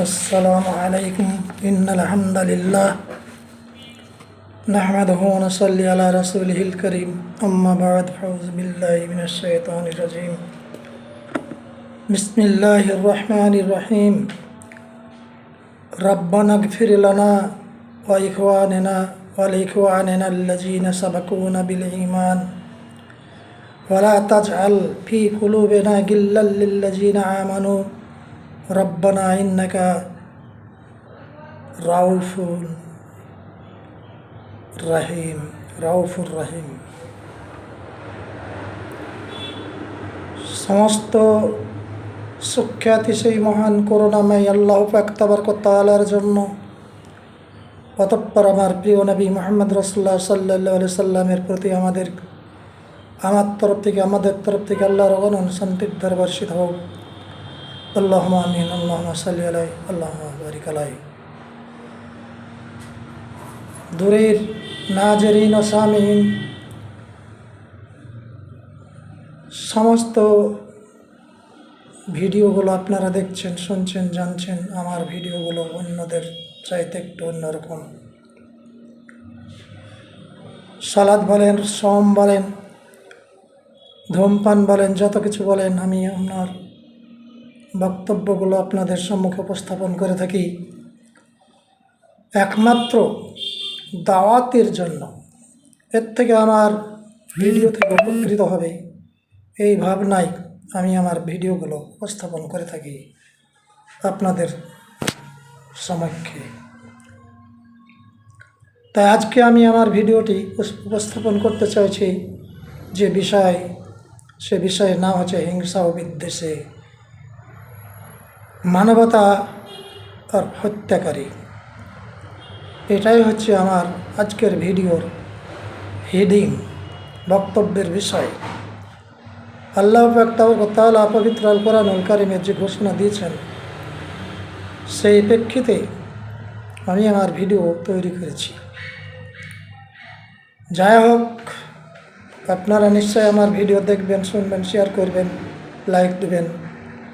السلام عليكم إن الحمد لله نحمده ونصلي على رسوله الكريم أما بعد فأعوذ بالله من الشيطان الرجيم بسم الله الرحمن الرحيم ربنا اغفر لنا وإخواننا ولإخواننا الذين سبقونا بالإيمان ولا تجعل في قلوبنا غلا للذين آمنوا রব্বানা ইন্নাকা রাউফুল রাহিম, রাউফুর রাহিম। সমস্ত সুখ্যাতি সেই মহান করুণাময় আল্লাহ পাকতাবার কতালার জন্য অতঃপর আমার প্রিয় নবী মোহাম্মদ রসুল্লাহ সাল্লা সাল্লামের প্রতি আমাদের, আমার তরফ থেকে, আমাদের তরফ থেকে আল্লাহর অগণন শান্তির দ্বারবার্ষিত হোক। আল্লাহ আমিন আল্লাহ সাল্লি আলাই আল্লাহ বারিক আলাই দূরের নাজরিন ও সামিন, সমস্ত ভিডিওগুলো আপনারা দেখছেন, শুনছেন, জানছেন, আমার ভিডিওগুলো অন্যদের চাইতে একটু অন্যরকম। সালাদ বলেন সম বলেন, ধূমপান বলেন, যত কিছু বলেন, আমি আপনার বক্তব্যগুলো আপনাদের সম্মুখে উপস্থাপন করে থাকি। একমাত্র দাওয়াতের জন্য। এর থেকে আমার ভিডিও থেকে উপকৃত হবে এই ভাবনায় আমি আমার ভিডিওগুলো উপস্থাপন করে থাকি আপনাদের সমক্ষে। তাই আজকে আমি আমার ভিডিওটি উপস্থাপন করতে চাইছি যে বিষয়, সে বিষয়ের নাম হচ্ছে হিংসা ও বিদ্বেষে। মানবতা আর হত্যাকারী। এটাই হচ্ছে আমার আজকের ভিডিওর হেডিং, বক্তব্যের বিষয়। আল্লাহ তালা পবিত্র আল কোরআনুল কারিমের যে ঘোষণা দিয়েছেন, সেই প্রেক্ষিতে আমি আমার ভিডিও তৈরি করেছি। যাই হোক, আপনারা নিশ্চয়ই আমার ভিডিও দেখবেন, শুনবেন শেয়ার করবেন লাইক দেবেন।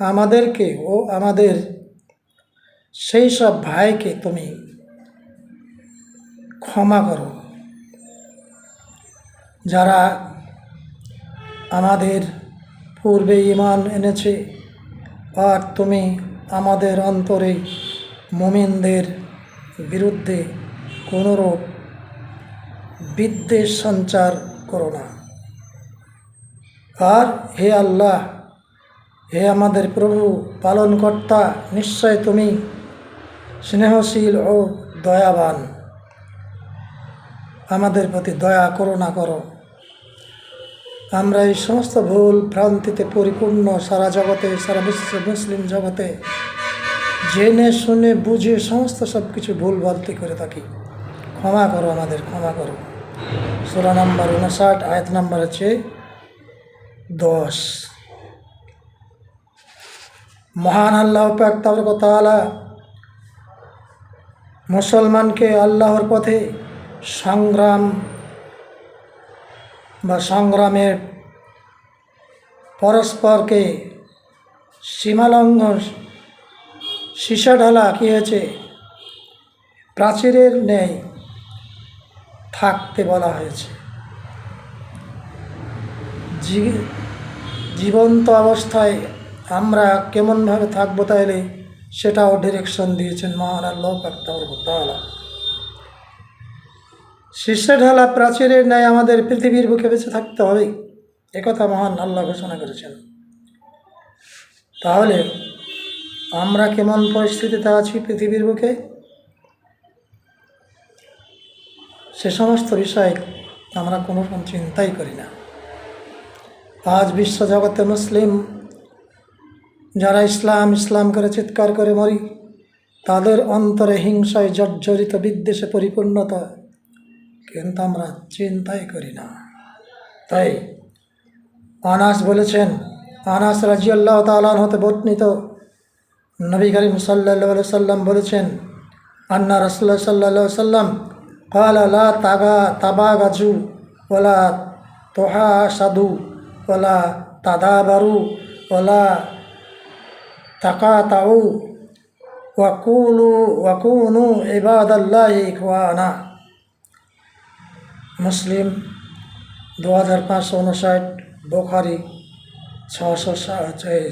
আমাদেরকে ও আমাদের সেই সব ভাইকে তুমি ক্ষমা করো। যারা আমাদের পূর্বে ইমান এনেছে, আর তুমি আমাদের অন্তরে মোমিনদের বিরুদ্ধে কোনোরূপ বিদ্বেষ সঞ্চার করো না। আর হে আল্লাহ হে আমাদের প্রভু, পালনকর্তা, নিশ্চয় তুমি স্নেহশীল ও দয়াবান। আমাদের প্রতি দয়া করুণা করো। আমরা এই সমস্ত ভুল ভ্রান্তিতে পরিপূর্ণ সারা জগতে, সারা বিশ্ব মুসলিম জগতে জেনে শুনে বুঝে সমস্ত সব কিছু ভুল ভ্রান্তি করে থাকি। ক্ষমা করো আমাদের, ক্ষমা করো। ষোলো নম্বর উনষাট আয়াত নম্বর হচ্ছে দশ। মহান আল্লাহ পাক মুসলমানকে আল্লাহর পথে সংগ্রাম বা সংগ্রামের পরস্পরকে সীমালঙ্ঘন, সীসা ঢালা কী হয়েছে প্রাচীরের ন্যায় থাকতে বলা হয়েছে। জীবন্ত অবস্থায় আমরা কেমনভাবে থাকব তাইলে? সেটাও ডিরেকশন দিয়েছেন মহান আল্লাহ শীর্ষে ঢালা প্রাচীরের ন্যায় আমাদের পৃথিবীর বুকে বেঁচে থাকতে হবে একথা মহান আল্লাহ ঘোষণা করেছেন। তাহলে আমরা কেমন পরিস্থিতিতে আছি পৃথিবীর বুকে? সে সমস্ত বিষয়ে আমরা কোনো রকম চিন্তাই করি না। আজ বিশ্বজগতে মুসলিম যারা ইসলাম ইসলাম করে চিৎকার করে মরি, তাদের অন্তরে হিংসায় জর্জরিত বিদ্বেষে পরিপূর্ণতা। কিন্তু আমরা চিন্তাই করি না। তাই আনাস বলেছেন, আনাস রাজিয়াল্লাহ তালান হতে বর্ণিত নবী করিম সাল্লা সাল্লাম বলেছেন, আন্না রসুল্লাহ সাল্লা সাল্লাম কাল তাগা গাজু ওলা তোহা সাধু ওলা তাদা বারু ওলা তাকা তাউ ওয়াকুলু ওয়াকুনু ইবাদাল্লাহি ইখওয়ানা মুসলিম দু হাজার পাঁচশো উনষাট বোখারি ছশো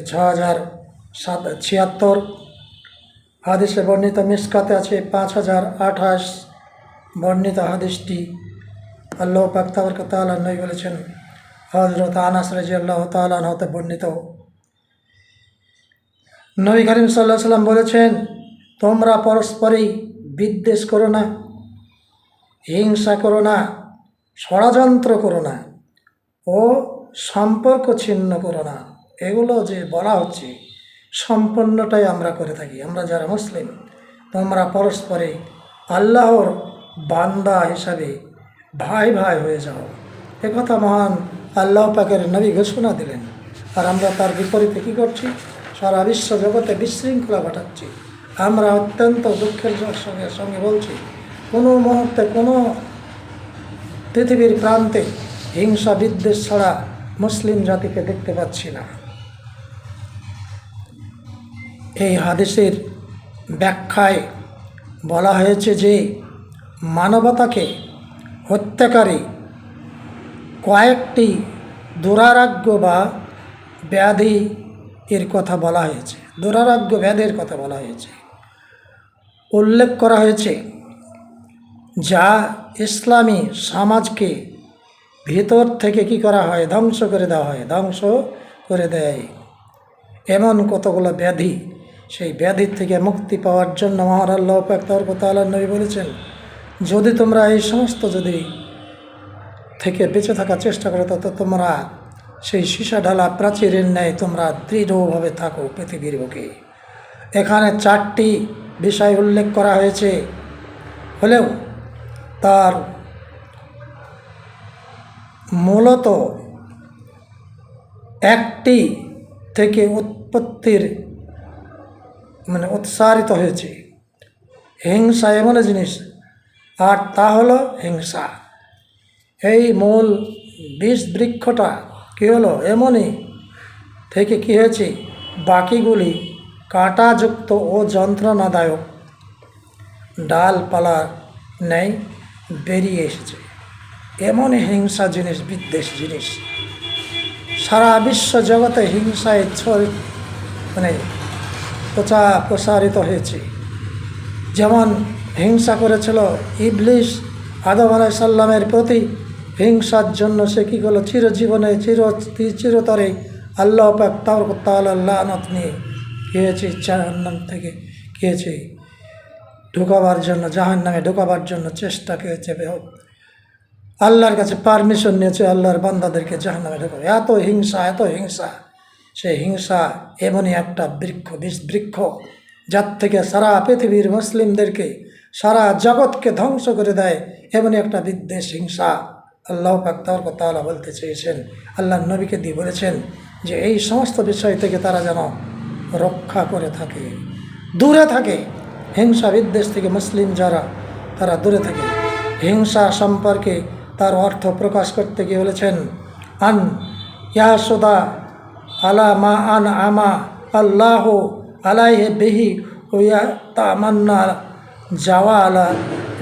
ছ হাজার সাত, ছিয়াত্তর। হাদিসে বর্ণিত মিসকাতে আছে পাঁচ হাজার আঠাশ। বর্ণিত হাদিসটি আল্লাহ পাক্তাবর তাল্লাহ নই বলেছেন হজরত আনাস রাজি আল্লাহ তাল্লাহ হতে বর্ণিত। নবী করিম সাল্লাহ সাল্লাম বলেছেন, তোমরা পরস্পরেই বিদ্বেষ করো না, হিংসা করো না, ষড়যন্ত্র করো না ও সম্পর্ক ছিন্ন করো না। এগুলো যে বলা হচ্ছে, সম্পূর্ণটাই আমরা করে থাকি। আমরা যারা মুসলিম, তোমরা পরস্পরে আল্লাহর বান্দা হিসাবে ভাই ভাই হয়ে যাও। একথা মহান আল্লাহ পাকের নবী ঘোষণা দিলেন। আর আমরা তার বিপরীতে কী করছি? সারা বিশ্ব জগতে বিশৃঙ্খলা ঘটাচ্ছি। আমরা অত্যন্ত দুঃখের সঙ্গে সঙ্গে বলছি, কোনো মুহূর্তে কোনো পৃথিবীর প্রান্তে হিংসা, বিদ্বেষ ছাড়া মুসলিম জাতিকে দেখতে পাচ্ছি না। এই হাদিসের ব্যাখ্যায় বলা হয়েছে যে, মানবতাকে হত্যাকারী কয়েকটি দুরারোগ্য বা ব্যাধি এর কথা বলা হয়েছে। দুরারোগ্য ব্যাধির কথা বলা হয়েছে। উল্লেখ করা হয়েছে যা ইসলামী সমাজকে ভিতর থেকে কি করা হয়? ধ্বংস করে দেওয়া হয়। ধ্বংস করে দেয়। এমন কতগুলো ব্যাধি? সেই ব্যাধির থেকে মুক্তি পাওয়ার জন্য মহার আল্লাহ পাক্তাল্লাহ নবী বলেছেন, যদি তোমরা এই সমস্ত যদি থেকে বেঁচে থাকার চেষ্টা করো, তত তোমরা সেই সীসা ঢালা প্রাচীরের ন্যায় তোমরা দৃঢ়ভাবে থাকো পৃথিবীর বুকে। এখানে চারটি বিষয় উল্লেখ করা হয়েছে। হলেও তার মূলত একটি থেকে উৎপত্তির মানে উৎসারিত হয়েছে। হিংসা এমন জিনিস, আর তা হলো হিংসা। এই মূল বিষ বৃক্ষটা কী হলো? এমনই থেকে কী হয়েছে? বাকিগুলি কাঁটাযুক্ত ও যন্ত্রণাদায়ক। ডালপালা নেই, বেরিয়ে এসেছে। এমনই হিংসা জিনিস, বিদ্বেষ জিনিস। সারা বিশ্ব জগতে হিংসায় ছড়ি মানে প্রচার প্রসারিত হয়েছে। যেমন হিংসা করেছিল ইবলিশ আদম আলাইসাল্লামের প্রতি হিংসার জন্য সে কী করল? চিরজীবনে, চির চিরতরে আল্লাহ পাক তার তাল্লাহ নিয়ে খেয়েছে জাহান্নাম থেকে খেয়েছে। ঢোকাবার জন্য জাহান নামে ঢোকাবার জন্য চেষ্টা খেয়েছে আল্লাহর কাছে পারমিশন নিয়েছে, আল্লাহর বান্দাদেরকে জাহান নামে ঢোকাবে। এত হিংসা এত হিংসা। সেই হিংসা এমনই একটা বৃক্ষ, বিষ বৃক্ষ, যার থেকে সারা পৃথিবীর মুসলিমদেরকে, সারা জগৎকে ধ্বংস করে দেয়। এমনই একটা বিদ্বেষ, হিংসা। আল্লাহ পাক্তার তালা বলতে চেয়েছেন, আল্লাহ নবীকে দিয়ে বলেছেন যে এই সমস্ত বিষয় থেকে তারা যেন রক্ষা করে থাকে, দূরে থাকে। হিংসা বিদ্বেষ থেকে মুসলিম যারা, তারা দূরে থাকে। হিংসা সম্পর্কে তার অর্থ প্রকাশ করতে গিয়ে বলেছেন, আন ইয়াসোদা আলা মা আন আমা আল্লাহ আলাইহে বেহি ওয়া তামান্না যাওয়া আলা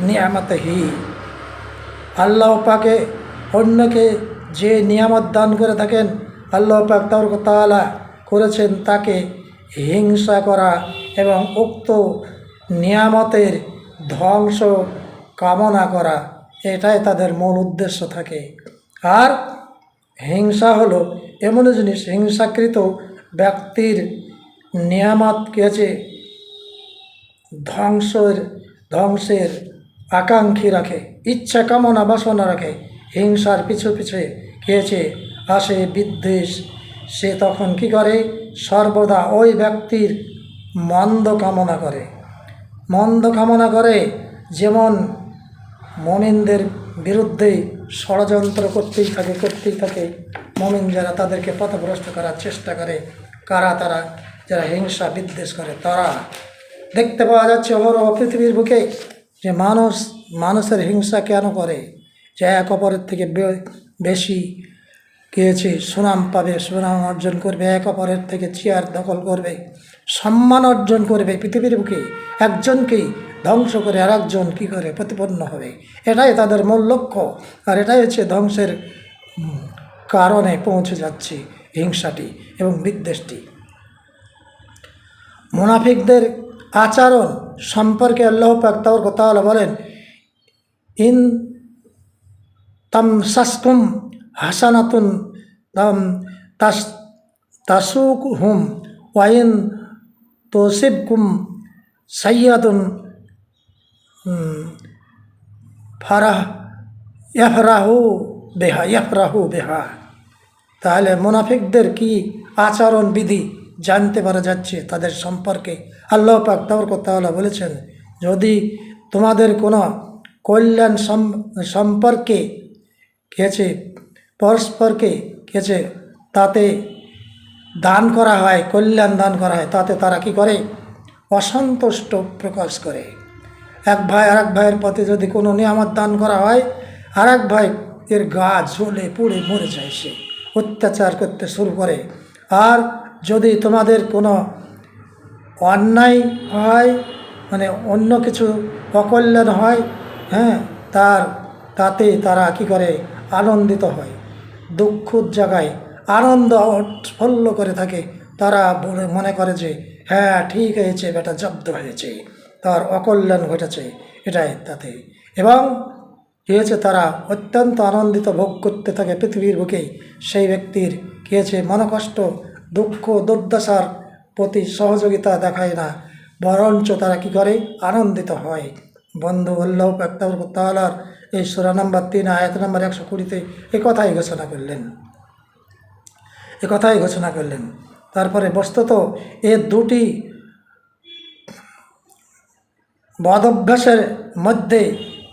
নিয়ামতহি। আল্লাহ পাকে অন্যকে যে নিয়ামত দান করে থাকেন, আল্লাহ পাক তালা করেছেন তাকে হিংসা করা এবং উক্ত নিয়ামতের ধ্বংস কামনা করা, এটাই তাদের মূল উদ্দেশ্য থাকে। আর হিংসা হলো এমন জিনিস, হিংসাকৃত ব্যক্তির নিয়ামত আছে ধ্বংসের ধ্বংসের আকাঙ্ক্ষী রাখে, ইচ্ছা কামনা বাসনা রাখে, হিংসার পিছু পিছে খেয়েছে, আসে বিদ্বেষ। সে তখন কি করে? সর্বদা ওই ব্যক্তির মন্দ কামনা করে। মন্দ কামনা করে যেমন মমিনদের বিরুদ্ধে ষড়যন্ত্র করতেই থাকে করতেই থাকে। মমিন যারা তাদেরকে পথভ্রষ্ট করার চেষ্টা করে, কারা তারা? যারা হিংসা বিদ্বেষ করে, তারা। দেখতে পাওয়া যাচ্ছে অহরহ পৃথিবীর বুকে যে মানুষ, মানুষের হিংসা কেন করে? যে এক অপরের থেকে বেশি পেয়েছে সুনাম পাবে, সুনাম অর্জন করবে, এক অপরের থেকে চেয়ার দখল করবে, সম্মান অর্জন করবে পৃথিবীর বুকে একজনকেই ধ্বংস করে আর একজন কী করে? প্রতিপন্ন হবে। এটাই তাদের মূল লক্ষ্য। আর এটাই হচ্ছে ধ্বংসের কারণে পৌঁছে যাচ্ছে হিংসাটি এবং বিদ্বেষটি। মুনাফিকদের আচরণ সম্পর্কে আল্লাহ পাক তাওর কথা বলেন, ইন তামসাসকুম হাসানাতুন তাম তাস তাসুক হুম ওয়াইন তোসিবকুম সাইয়াদুন ফারাহ, ইয়াফরাহু বেহা ইয়াফরাহু বেহা। তাহলে মুনাফিকদের কি আচরণ বিধি জানতে পারা যাচ্ছে তাদের সম্পর্কে। আল্লাহ পাক তাআলা বলেছেন, যদি তোমাদের কোনো কল্যাণ সম- সম্পর্কে খেয়েছে পরস্পরকে খেয়েছে তাতে দান করা হয়, কল্যাণ দান করা হয়, তাতে তারা কি করে? অসন্তুষ্ট প্রকাশ করে। এক ভাই আর এক ভাইয়ের প্রতি যদি কোনো নিয়ামত দান করা হয় আর এক ভাই এর গা ঝোলে পুড়ে মরে যায় সে। অত্যাচার করতে শুরু করে। আর যদি তোমাদের কোনো অন্যায় হয় মানে অন্য কিছু অকল্যাণ হয় হ্যাঁ তার, তাতে তারা কি করে? আনন্দিত হয়। দুঃখর জায়গায় আনন্দ উৎফুল্ল করে থাকে। তারা মনে করে যে হ্যাঁ ঠিক হয়েছে, বেটা, জব্দ হয়েছে। তার অকল্যাণ ঘটেছে। এটাই তাতে। এবং কী হয়েছে? তারা অত্যন্ত আনন্দিত ভোগ করতে থাকে পৃথিবীর বুকেই সেই ব্যক্তির কী হয়েছে? মনকষ্ট দুঃখ, দুর্দশার প্রতি সহযোগিতা দেখায় না। বরঞ্চ তারা কি করে? আনন্দিত হয়। বন্ধু আল্লাহ তালার এই সুরা নম্বর তিন, আয়াত নম্বর একশো কুড়িতে এ কথাই ঘোষণা করলেন। এ কথাই ঘোষণা করলেন। তারপরে বস্তুত এ দুটি বদ অভ্যাসের মধ্যে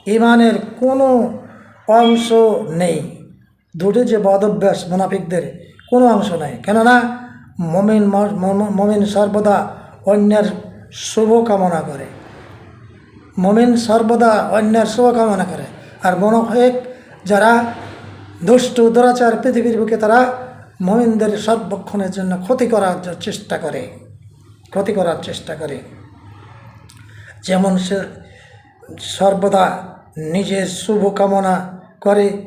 ইমানের কোনো অংশ নেই। দুটি যে বদ অভ্যাস মুনাফিকদের কোনো অংশ নেই। কেননা মমিন মমিন সর্বদা অন্যের শুভ কামনা করে। মমিন সর্বদা অন্যের শুভ কামনা করে। আর মনোহেক যারা দুষ্টু, দুরাচার পৃথিবীর বুকে তারা মমিনদের সর্বক্ষণের জন্য ক্ষতি করার চেষ্টা করে। ক্ষতি করার চেষ্টা করে। যেমন সে সর্বদা নিজের শুভ কামনা করে।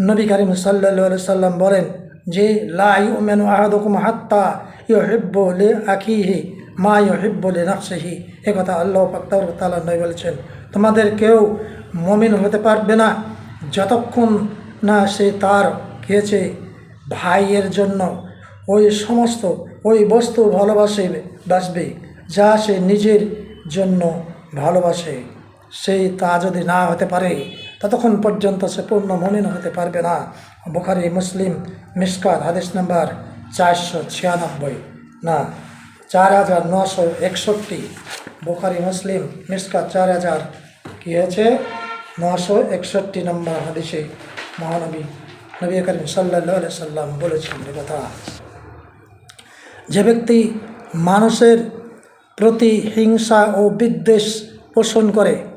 নবী করিম সাল্লা সাল্লাম বলেন যে লাই উমেন আহাদুকুম হাত্তা ইউ হিব্ব লে আখিহি, মা ইউ হিব্ব লে নাফসিহি। এ কথা আল্লাহ পাক্তার তালা নয় বলেছেন, তোমাদের কেউ মমিন হতে পারবে না যতক্ষণ না সে তার খেয়েছে ভাইয়ের জন্য। ওই সমস্ত, ওই বস্তু ভালোবাসে, বাসবে যা সে নিজের জন্য ভালোবাসে। সেই তা যদি না হতে পারে ততক্ষণ পর্যন্ত সে পূর্ণ মমিন হতে পারবে না। বুখারি, মুসলিম, মিসকাত, হাদিস নাম্বার চারশো ছিয়ানব্বই। না, চার হাজার নশো একষট্টি। বুখারি, মুসলিম, মিসকাত, চার হাজার কী হয়েছে নশো একষট্টি নম্বর হাদিসে। মহানবী নবী করিম সাল্লাহ সাল্লাম বলেছেন কথা। যে ব্যক্তি মানুষের প্রতি হিংসা ও বিদ্বেষ পোষণ করে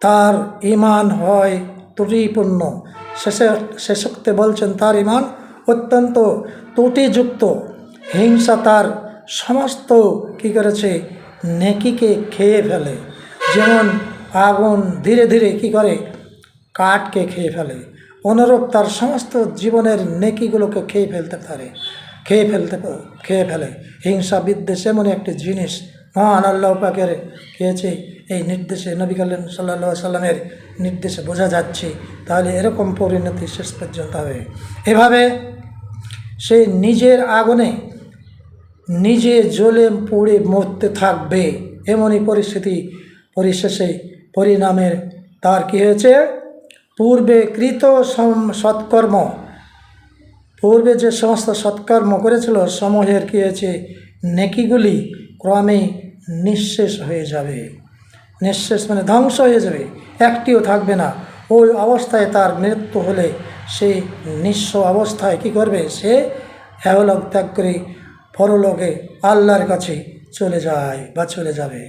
তার ইমান হয় ত্রুটিপূর্ণ। শেষে, শেষোক্তে বলছেন, তার ইমান অত্যন্ত ত্রুটিযুক্ত। হিংসা তার সমস্ত কী করেছে? নেকিকে খেয়ে ফেলে। যেমন আগুন ধীরে ধীরে কী করে? কাঠকে খেয়ে ফেলে। অনুরূপ তার সমস্ত জীবনের নেকিগুলোকে খেয়ে ফেলতে পারে। খেয়ে ফেলতে খেয়ে ফেলে। হিংসা বিদ্বেষ এমন একটি জিনিস। মহান আল্লাহ পাকের খেয়েছে। এই নির্দেশে নবী কাল্লাম সাল্লা সাল্লামের নির্দেশে বোঝা যাচ্ছে, তাহলে এরকম পরিণতি শেষ পর্যন্ত হবে। এভাবে সে নিজের আগুনে নিজে জ্বলে পুড়ে মরতে থাকবে, এমনই পরিস্থিতি পরিশেষে পরিণামের তার কী হয়েছে? পূর্বে কৃত সৎকর্ম, পূর্বে যে সমস্ত সৎকর্ম করেছিল, সমূহের কী হয়েছে? নেকিগুলি ক্রমে নিঃশেষ হয়ে যাবে। নিঃশেষ মানে ধ্বংস হয়ে যাবে, একটিও থাকবে না। ওই অবস্থায় তার মৃত্যু হলে সে নিঃস্ব অবস্থায় কি করবে? সে এহলোক ত্যাগ করে পরলোকে আল্লাহর কাছে চলে যায় বা চলে যাবে।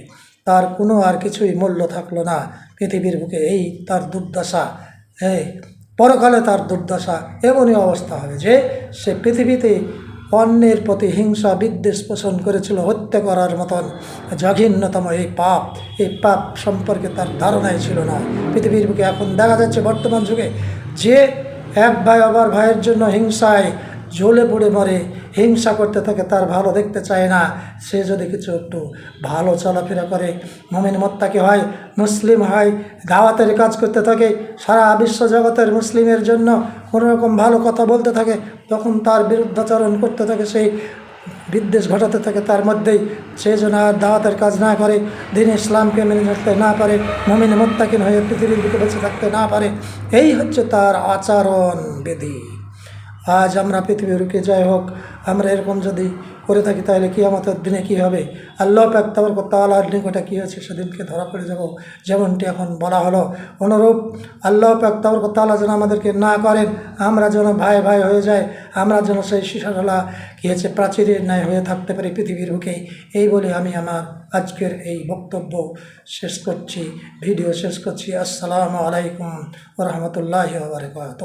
তার কোনো আর কিছুই মূল্য থাকল না পৃথিবীর বুকে। এই তার দুর্দশা, এই পরকালে তার দুর্দশা এমনই অবস্থা হবে যে সে পৃথিবীতে অন্যের প্রতি হিংসা, বিদ্বেষ পোষণ করেছিল হত্যা করার মতন। জঘিন্যতম এই পাপ এই পাপ সম্পর্কে তার ধারণাই ছিল না। পৃথিবীর বুকে এখন দেখা যাচ্ছে বর্তমান যুগে যে এক ভাই আবার ভাইয়ের জন্য হিংসায় জ্বলে পড়ে মরে, হিংসা করতে থাকে, তার ভালো দেখতে চায় না। সে যদি কিছু একটু ভালো চলাফেরা করে, মমিন মোত্তাকি হয়, মুসলিম হয়, দাওয়াতের কাজ করতে থাকে, সারা বিশ্ব জগতের মুসলিমের জন্য কোনো রকম ভালো কথা বলতে থাকে, তখন তার বিরুদ্ধাচরণ করতে থাকে, সেই বিদ্বেষ ঘটাতে থাকে, তার মধ্যেই সে যেন আর দাওয়াতের কাজ না করে, দিন ইসলামকে মেনে চলতে না পারে, মমিন মোত্তাকিন হয়ে পৃথিবীর দিকে বেঁচে থাকতে না পারে। এই হচ্ছে তার আচরণ বিধি আজ আমরা পৃথিবী রুকে যাই হোক, আমরা এরকম যদি করে থাকি তাহলে কি আমাদের দিনে কি হবে? আল্লাহ পাক তাবার তালার নিকটে কী হচ্ছে সেদিনকে ধরা পড়ে যাব, যেমনটি এখন বলা হলো। অনুরূপ আল্লাহ পাক তাবার তালা যেন আমাদেরকে না করেন, আমরা যেন ভাই ভাই হয়ে যায় আমরা যেন সেই শিশাঢালা কী হচ্ছে প্রাচীরের ন্যায় হয়ে থাকতে পারি পৃথিবীর বুকে। এই বলে আমি আমার আজকের এই বক্তব্য শেষ করছি, ভিডিও শেষ করছি। আসসালামু আলাইকুম রহমতুল্লাহ বারকাত